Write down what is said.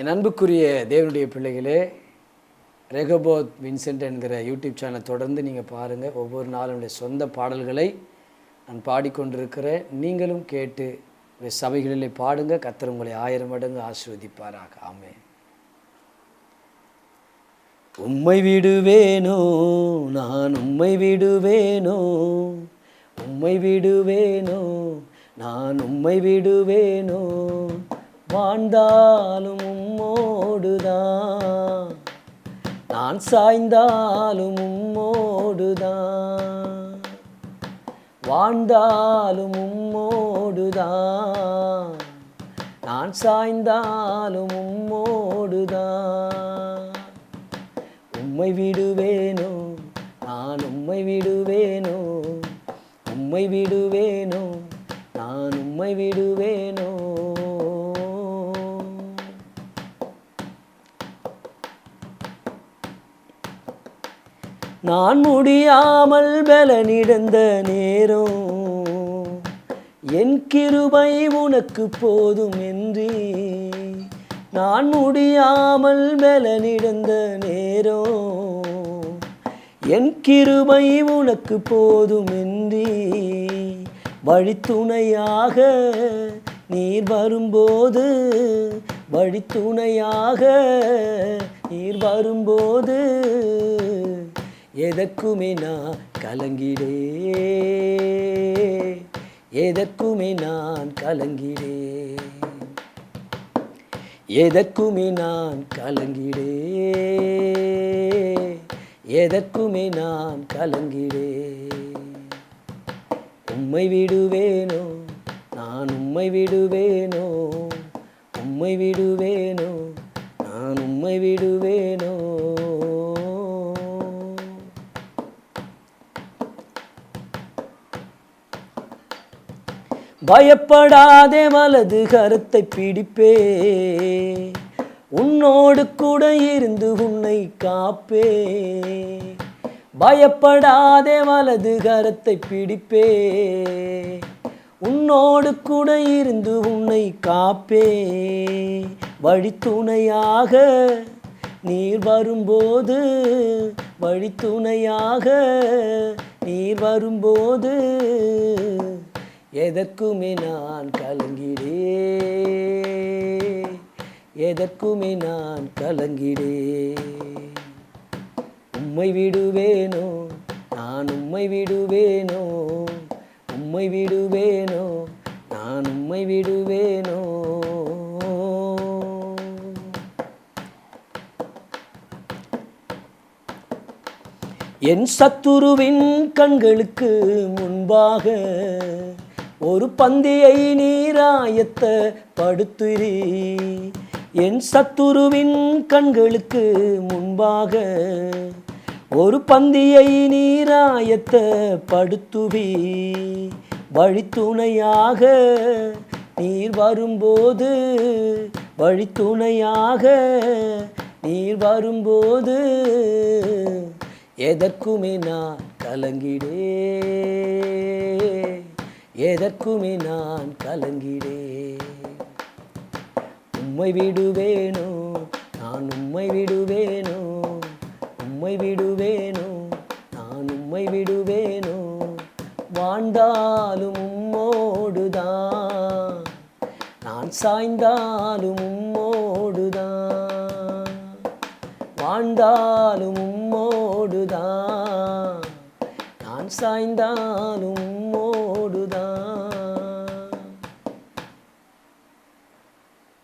என் அன்புக்குரிய தேவனுடைய பிள்ளைகளே ரெகபோத் வின்சென்ட் என்கிற யூடியூப் சேனலை தொடர்ந்து நீங்கள் பாருங்கள் ஒவ்வொரு நாளும் சொந்த பாடல்களை நான் பாடிக்கொண்டிருக்கிறேன். நீங்களும் கேட்டு இந்த சபைகளிலே பாடுங்க. கர்த்தர் உங்களை ஆயிரம் மடங்கு ஆசீர்வதிப்பாராக. ஆமே உம்மை விடுவேனோ நான் உம்மை விடுவேனோ உம்மை விடுவேனோ நான் உம்மை விடுவேனோ வாழ்ந்தாலும் உம்மோடுதான். நான் சாய்ந்தாலும் உம்மோடுதான். வாழ்ந்தாலும் உம்மோடுதான். நான் சாய்ந்தாலும் உம்மோடுதான். உம்மை விடுவேனோ? நான் உம்மை விடுவேனோ? உம்மை விடுவேனோ? நான் உம்மை விடுவேனோ? நான் முடியாமல் பலனிடந்த நேரம். என் கிருபை உனக்கு போதும் என்று நான் முடியாமல் பலனிடந்த நேரம். என் கிருபை உனக்கு போதும் என்று வழித்துணையாக நீர் வரும்போது வழித்துணையாக நீர் வரும்போது எதற்குமே நான் கலங்கிடே. எதற்குமே நான் கலங்கிடே. எதற்குமே நான் கலங்கிடே. எதற்குமே நான் கலங்கிடே. உம்மை விடுவேனோ? நான் உம்மை விடுவேனோ? உம்மை விடுவேனோ? நான் உம்மை விடுவேன் பயப்படாதே வலது கருத்தை பிடிப்பே. உன்னோடு கூட இருந்து உன்னை காப்பே. பயப்படாதே வலது கரத்தை பிடிப்பே. உன்னோடு கூட இருந்து உன்னை காப்பே. வழித்துணையாக நீர் வரும்போது வழித்துணையாக நீர் வரும்போது எதற்குமே நான் கலங்கிடே எதற்குமே நான் கலங்கிடே உம்மை விடுவேனோ? நான் உம்மை விடுவேனோ? உம்மை விடுவேனோ? நான் உம்மை விடுவேனோ? என் சத்துருவின் கண்களுக்கு முன்பாக ஒரு பந்தியை நீராயத்த படுத்துரி என் சத்துருவின் கண்களுக்கு முன்பாக ஒரு பந்தியை நீராயத்த படுத்துவி. வழித்துணையாக நீர் வரும்போது வழித்துணையாக நீர் வரும்போது எதற்குமே நான் கலங்கிடே எதற்குமே நான் கலங்கிடே. உம்மை விடுவேனோ நான் உம்மை விடுவேனோ உம்மை விடுவேனோ நான் உம்மை விடுவேனோ வாழ்ந்தாலும் உம்மோடுதான். நான் சாய்ந்தாலும் உம்மோடுதான். வாழ்ந்தாலும் உம்மோடுதான். நான் சாய்ந்தாலும் 等